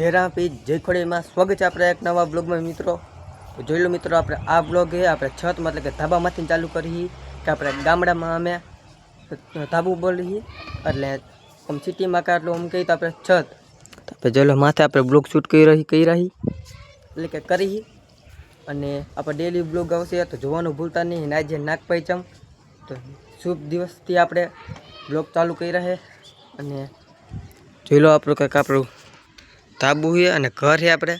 જય રામ પી જય ખોડીમાં સ્વાગત છે આપણે એક નવા બ્લોગમાં મિત્રો. તો જોઈ લો મિત્રો, આપણે આ બ્લોગ એ આપણે છત મતલબ કે ધાબામાંથી ચાલુ કરી કે આપણે ગામડામાં અમે ધાબુ બોલી એટલે આમ સિટીમાં કાટલું આમ કહીએ તો આપણે છત. આપણે જોઈ લો, માથે આપણે બ્લોગ શૂટ કરી રહી કરી રહી. એટલે કે કરી. અને આપણે ડેલી બ્લોગ આવશે, તો જોવાનું ભૂલતા નહીં. નાજે નાક પૈચમ તો શુભ દિવસથી આપણે બ્લોગ ચાલુ કરી રહે અને જોઈ લો આપણું કંઈક આપણું તાબુ છે અને ઘર છે આપણે.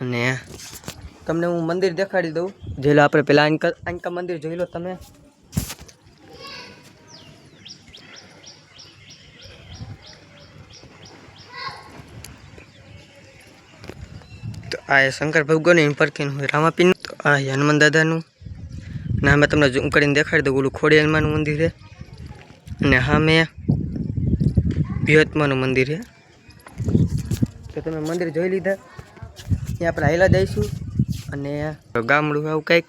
અને તમને હું મંદિર દેખાડી દઉં. જોઈ લો આપણે પેલા આંકા આંકા મંદિર જોઈ લો તમે. તો આ શંકર ભગવાન પરખીનું હોય રામાપીન આ હનુમાન દાદાનું. અને અમે તમને ઝૂમ કરીને દેખાડી દઉં, ઓલું ખોડિયાલમાનું મંદિર છે. અને મેં બૃહત્માનું મંદિર છે. તો તમે મંદિર જોઈ લીધા. ત્યાં આપણે હાઈલા જઈશું અને ગામડું આવું કંઈક.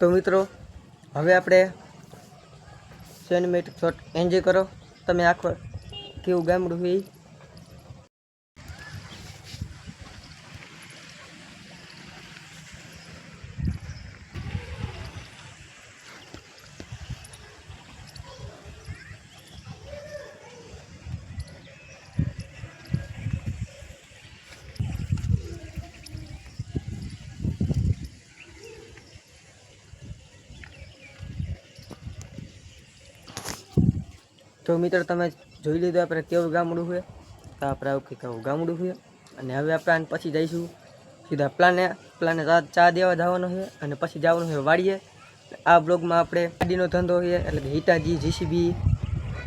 તો મિત્રો, હવે આપણે સિનેમેટિક શોટ એન્જોય કરો. તમે આખો કેવું ગામડું હોય તો મિત્રો, તમે જોઈ લીધું આપણે કેવું ગામડું હોય તો આપણે આવું કંઈક ગામડું હોય અને હવે આપણે પછી જઈશું. સીધા પ્લાને પ્લાને ચા દેવા જવાનો છે અને પછી જવાનું છે વાડીએ. આ બ્લોગમાં આપણે ગાડીનો ધંધો છે, એટલે કે હિટાજી જીસીબી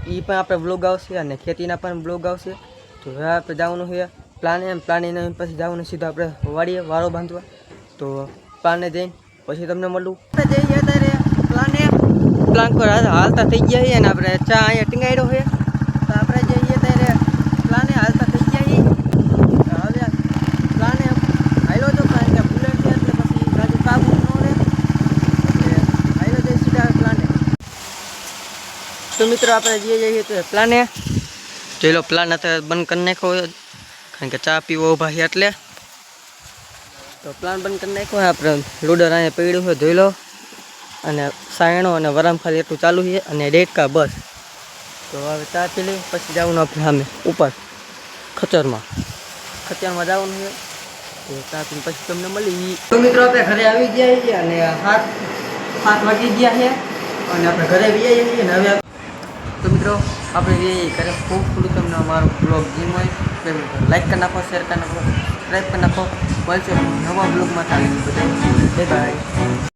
એ પણ આપણે બ્લોગ આવશે અને ખેતીના પણ બ્લોગ આવશે. તો હવે આપણે જવાનું છે પ્લાને એમ પ્લાને પછી જવાનું સીધા આપણે વાડીએ વાળો બાંધવા. તો પ્લાને જઈને પછી તમને મળું. જઈએ પ્લાન પર હાલતા થઈ ગયા છીએ અને આપણે ચા અહીંયા ટીંગાડ્યો છે તો આપણે જઈએ ત્યારે પ્લાને હાલતા થઈ ગયા છીએ હવે પ્લાને હાલ્યો તો કારણ કે બુલેટ છે એટલે પછી રાજુ કાબુ ન રહે એટલે હાલ્યો જઈએ સીધા પ્લાને તો મિત્રો આપણે જઈએ જઈએ તો પ્લાને જોઈ લો પ્લાન અત્યારે બંધ કરી નાખ્યો. કારણ કે ચા પીવો છે એટલે તો પ્લાન બંધ કરી નાખ્યો. આપણે લોડર અહીંયા પડ્યું હોય જોઈ લો અને સાયણો અને વરામ એટલું ચાલુ છે અને ડેટકા બસ. તો હવે ચા પી લઈ, પછી જવાનું આપણે સામે, ઉપર, ખચરમાં. ખચરમાં જવાનું છે. તો ચા પીને પછી તમને મળી. મિત્રો આપણે ઘરે આવી ગયા છીએ અને સાત સાત વાગી ગયા છે અને આપણે ઘરે આવી જઈએ છીએ અને હવે. તો મિત્રો, આપણે એ ઘરે. ખૂબ ખુલ્લું તમને અમારો બ્લોગ જીમ હોય. લાઈક કરી નાખો શેર કરી નાખો સબસ્ક્રાઈબ કરી નાખો. મળશે નવા બ્લોગમાં ચાલી બધા બાય